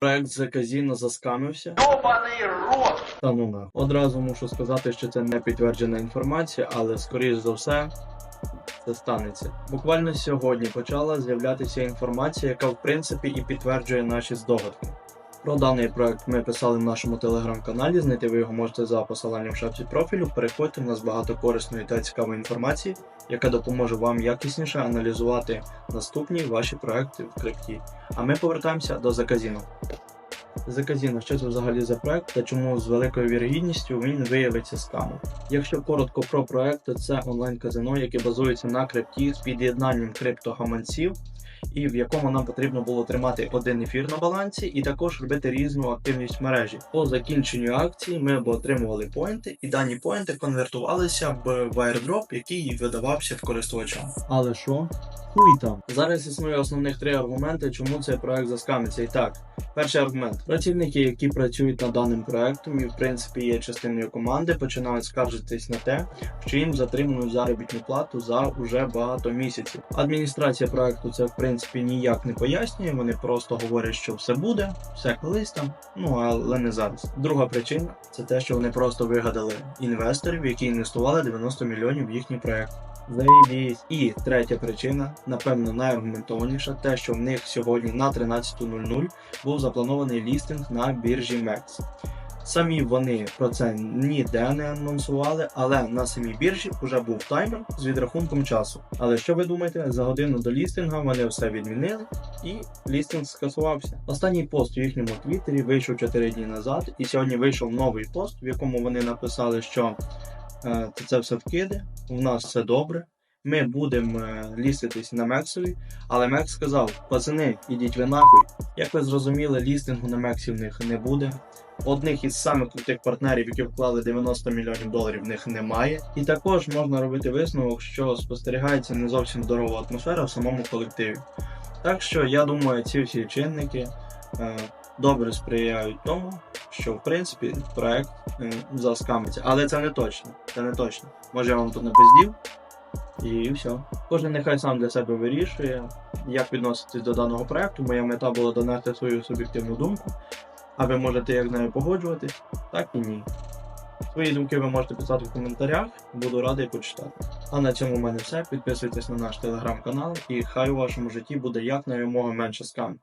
Проект за казіно заскамився. Ёбаный рот! Та ну на. Одразу мушу сказати, що це не підтверджена інформація, але скоріш за все це станеться. Буквально сьогодні почала з'являтися інформація, яка в принципі і підтверджує наші здогадки. Про даний проект ми писали в нашому телеграм-каналі. Знайти ви його можете за посиланням в шапці профілю. Переходьте, в нас багато корисної та цікавої інформації, яка допоможе вам якісніше аналізувати наступні ваші проекти в крипті. А ми повертаємося до заказіну. Заказіно, що це взагалі за проект та чому з великою вірогідністю він виявиться скамом. Якщо коротко про проект, то це онлайн-казино, яке базується на крипті з під'єднанням криптогаманців, і в якому нам потрібно було тримати один ефір на балансі, і також робити різну активність в мережі. По закінченню акції ми б отримували поінти, і дані поінти конвертувалися в airdrop, який видавався в користувачам. Але що? Хуй там. Зараз існує основних три аргументи, чому цей проект заскамиться. І так, перший аргумент: працівники, які працюють над даним проектом і в принципі є частиною команди, починають скаржитись на те, що їм затримують заробітну плату за уже багато місяців. Адміністрація проекту це в принципі ніяк не пояснює. Вони просто говорять, що все буде, все колись там, ну але не зараз. Друга причина це те, що вони просто вигадали інвесторів, які інвестували 90 мільйонів в їхній проект. Заєбісь. І третя причина, напевно, найаргументованіша, те, що в них сьогодні на 13.00 був запланований лістинг на біржі MEX. Самі вони про це ніде не анонсували, але на самій біржі вже був таймер з відрахунком часу. Але що ви думаєте, за годину до лістинга вони все відмінили і лістинг скасувався. Останній пост у їхньому твіттері вийшов 4 дні назад, і сьогодні вийшов новий пост, в якому вони написали, що е, це все вкиди, у нас все добре. Ми будемо е, ліститись на Мексові, але Мекс сказав: пацани, ідіть ви нахуй. Як ви зрозуміли, лістингу на Мексі в них не буде. Одних із самих крутих партнерів, які вклали 90 мільйонів доларів, в них немає. І також можна робити висновок, що спостерігається не зовсім здорова атмосфера в самому колективі. Так що я думаю, ці всі чинники е, добре сприяють тому, що в принципі проект е, заскамиться. Але це не точно. Це не точно. Може я вам тут напиздів. І все. Кожен нехай сам для себе вирішує, як відноситись до даного проекту. Моя мета була донести свою суб'єктивну думку. А ви можете як з нею погоджуватись, так і ні. Свої думки ви можете писати в коментарях, буду радий почитати. А на цьому в мене все. Підписуйтесь на наш телеграм-канал і хай у вашому житті буде якнаймога менше скам.